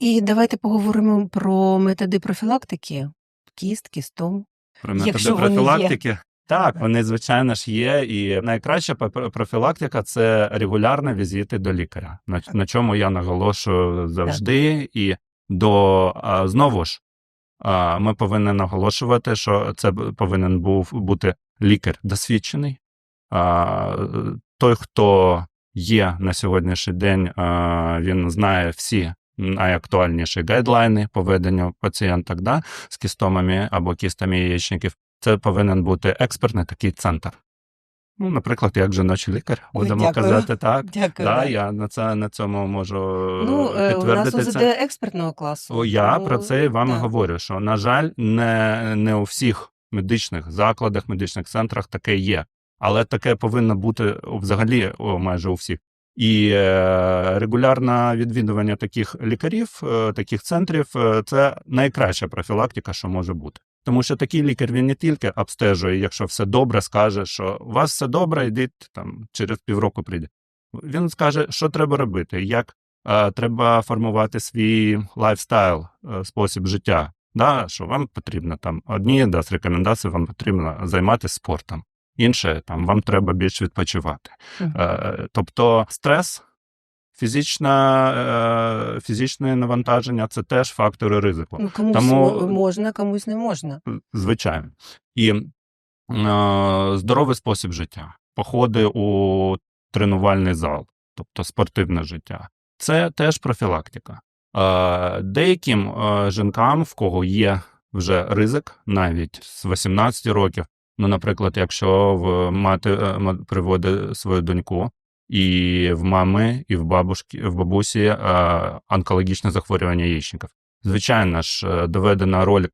І давайте поговоримо про методи профілактики, кіст, кістом. Про методи Якщо вони є. профілактики. Так, вони, звичайно ж, є. І найкраща профілактика це регулярні візити до лікаря, на, на чому я наголошую завжди. І до знову ж ми повинні наголошувати, що це повинен був бути лікар досвідчений. Той, хто є на сьогоднішній день, він знає всі найактуальніші гайдлайни по веденню пацієнток да, з кістомами або кістами яєчників. Це повинен бути експертний такий центр. Ну, наприклад, як жіночий лікар, будемо дякую. казати так. Дякую. Да, я на це на цьому можу Ну, е, у нас це. експертного класу. О, Я тому, про це і вам да. говорю, що, на жаль, не, не у всіх медичних закладах, медичних центрах таке є. Але таке повинно бути взагалі о, майже у всіх. І е, регулярне відвідування таких лікарів, е, таких центрів е, це найкраща профілактика, що може бути. Тому що такий лікар він не тільки обстежує, якщо все добре, скаже, що у вас все добре, йдіть там через півроку прийде. Він скаже, що треба робити, як е, треба формувати свій лайфстайл, е, спосіб життя. Да, що вам потрібно там одні да, з рекомендацій, вам потрібно займатися спортом, інше там вам треба більш відпочивати. Е, тобто стрес, фізична, е, фізичне навантаження це теж фактори ризику. Ну, комусь Тому- можна, комусь не можна. Звичайно. І е, здоровий спосіб життя, походи у тренувальний зал, тобто спортивне життя. Це теж профілактика. Е, деяким жінкам, в кого є вже ризик, навіть з 18 років, ну, наприклад, якщо в мати е, приводить свою доньку, і в мами, і в бабушки, в бабусі е, онкологічне захворювання яєчників. Звичайно ж, е, доведена роль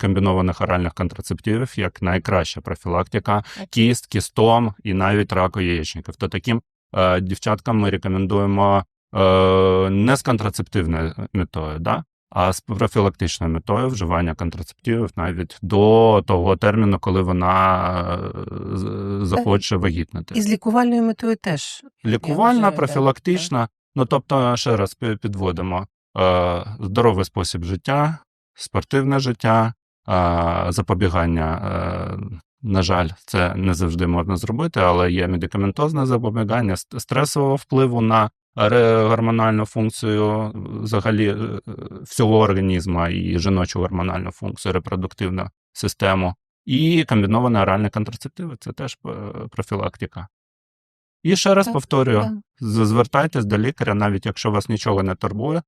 комбінованих оральних контрацептивів як найкраща профілактика кіст, кістом і навіть раку яєчників. То таким е, дівчаткам ми рекомендуємо е, не з контрацептивною метою, да? А з профілактичною метою вживання контрацептивів навіть до того терміну, коли вона е, захоче вагітнити. І з лікувальною метою теж. Лікувальна, профілактична. Ну тобто, ще раз підводимо: е, здоровий спосіб життя, спортивне життя, е, запобігання. На жаль, це не завжди можна зробити, але є медикаментозне запобігання стресового впливу на гормональну функцію взагалі е, всього організму і жіночу гормональну функцію, репродуктивну систему. І комбіновані оральні контрацептиви це теж е, профілактика. І ще раз повторюю: звертайтесь до лікаря, навіть якщо вас нічого не турбує,